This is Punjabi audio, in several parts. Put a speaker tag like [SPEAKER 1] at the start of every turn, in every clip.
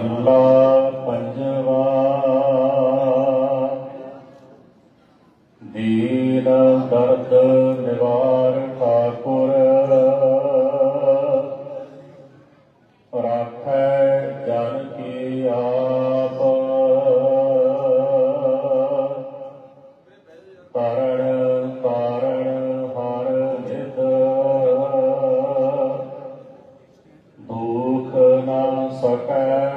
[SPEAKER 1] ਮਹੱਲਾ ਪੰਜਵਾ। ਦੀਨ ਦਰਦ ਨਿਵਾਰ ਠਾਕੁਰ। ਰਾਖੈ ਜਨ ਕੀ ਆਪ। ਕਰਣ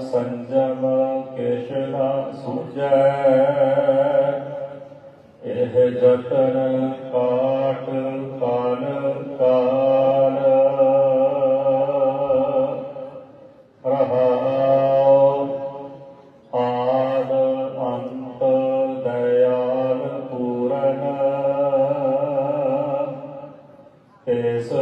[SPEAKER 1] ਸੰਜਮ ਕੇਸ਼ ਨ ਸੁਝੈ ਇਹ ਜਤਨ ਕਾਟ ਕਾਲ ਕਾਲ ਰਹਾਉ ਆਦ ਅੰਤ ਦਇਆਲ ਪੂਰਨ ਤਿਸ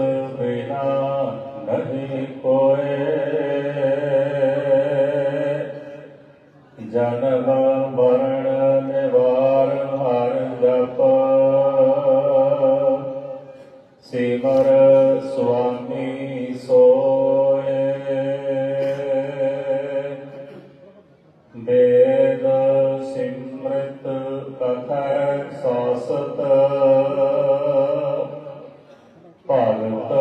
[SPEAKER 1] ਵੇਦ ਸਿਮ੍ਰਿਤ ਕਥੈ ਸਾਸਤ। ਭਗਤ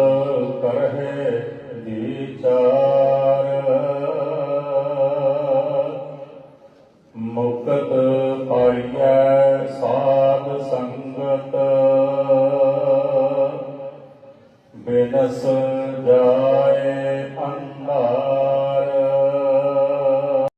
[SPEAKER 1] ਕਰਹਿ ਵਿਚਾਰ। ਮੁਕਤ ਪਾਈਐ ਸਾਧ ਸੰਗਤ। ਬਿਨਸ ਜਾਏ ਅੰਧਾਰ।